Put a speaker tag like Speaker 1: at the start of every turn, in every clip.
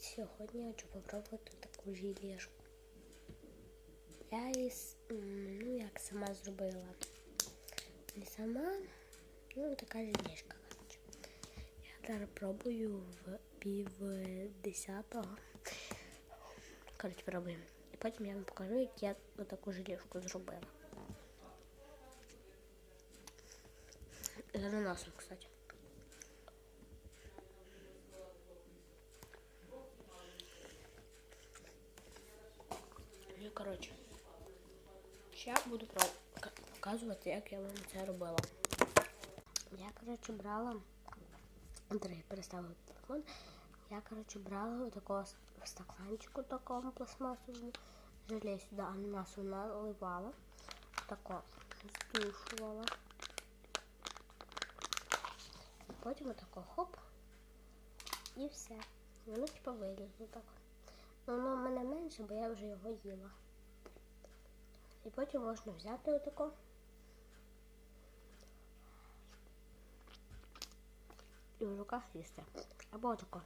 Speaker 1: Сьогодні я хочу попробувати таку желешку. Я її, с- м, ну як сама зробила. Не сама, ну така желешка, коротше. Я зараз пробую в пів десятого. Коротше, пробуємо. І потім я вам покажу, як я таку желешку зробила. З ананасом, кстати. Коротше, ще буду показувати, як я вам це робила. Я, коротше, брала. Андрій переставив телефон. Я, коротше, брала такого в стаканчику такому пластмасовому. Желе сюди ананасу наливала. Тако здушувала. Потім отако хоп. І все. Воно типу вилізло так. Ну, воно в мене менше, бо я вже його їла. І потім можна взяти отако. І в руках їсти. Або отако.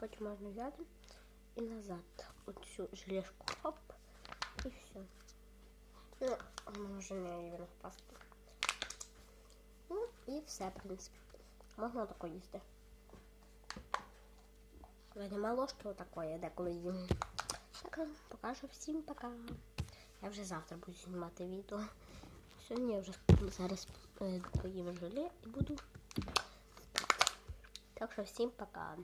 Speaker 1: Потім можна взяти і назад оцю желешку хоп і все. Не рівно впасти. Ну і все, в принципі. Можна тако їсти. Коли нема ложки отакої, я деколи їм. Так, покажу всім пока. Я вже завтра буду знімати відео. Сьогодні я вже зараз е, поїм желе і буду спати. Так що всім пока.